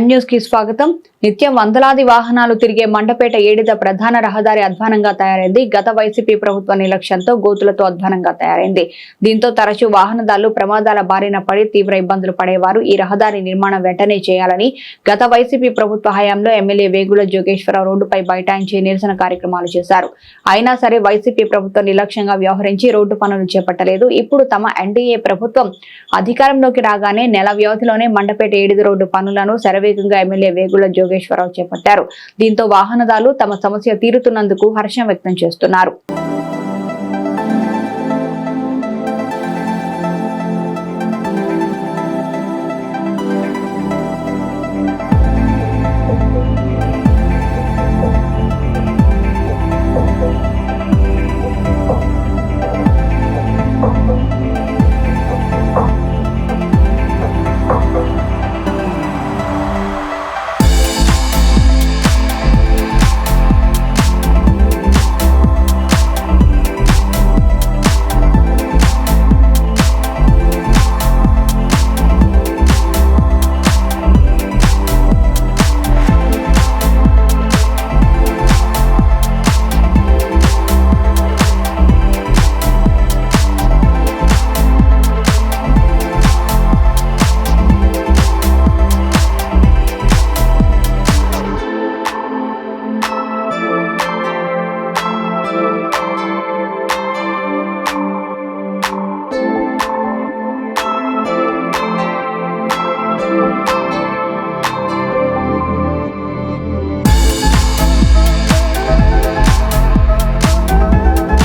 న్యూస్కి స్వాగతం. నిత్యం వందలాది వాహనాలు తిరిగే మండపేట ఏడిద ప్రధాన రహదారి అధ్వానంగా తయారైంది. గత వైసీపీ ప్రభుత్వ నిర్లక్ష్యంతో గోతులతో అధ్వానంగా తయారైంది. దీంతో తరచూ వాహనదారులు ప్రమాదాల బారిన పడి తీవ్ర ఇబ్బందులు పడేవారు. ఈ రహదారి నిర్మాణం వెంటనే చేయాలని గత వైసీపీ ప్రభుత్వ హయాంలో ఎమ్మెల్యే వేగుల జోగేశ్వరరావు రోడ్డుపై బైఠాయించి నిరసన కార్యక్రమాలు చేశారు. అయినా సరే వైసీపీ ప్రభుత్వం నిర్లక్ష్యంగా వ్యవహరించి రోడ్డు పనులు చేపట్టలేదు. ఇప్పుడు తమ ఎన్డీఏ ప్రభుత్వం అధికారంలోకి రాగానే నెల వ్యవధిలోనే మండపేట ఏడిది రోడ్డు పనులను శరవేగంగా ఎమ్మెల్యే వేగుల జోగేశ్వరరావు చేపట్టారు. దీంతో వాహనదారులు తమ సమస్య తీరుతున్నందుకు హర్షం వ్యక్తం చేస్తున్నారు.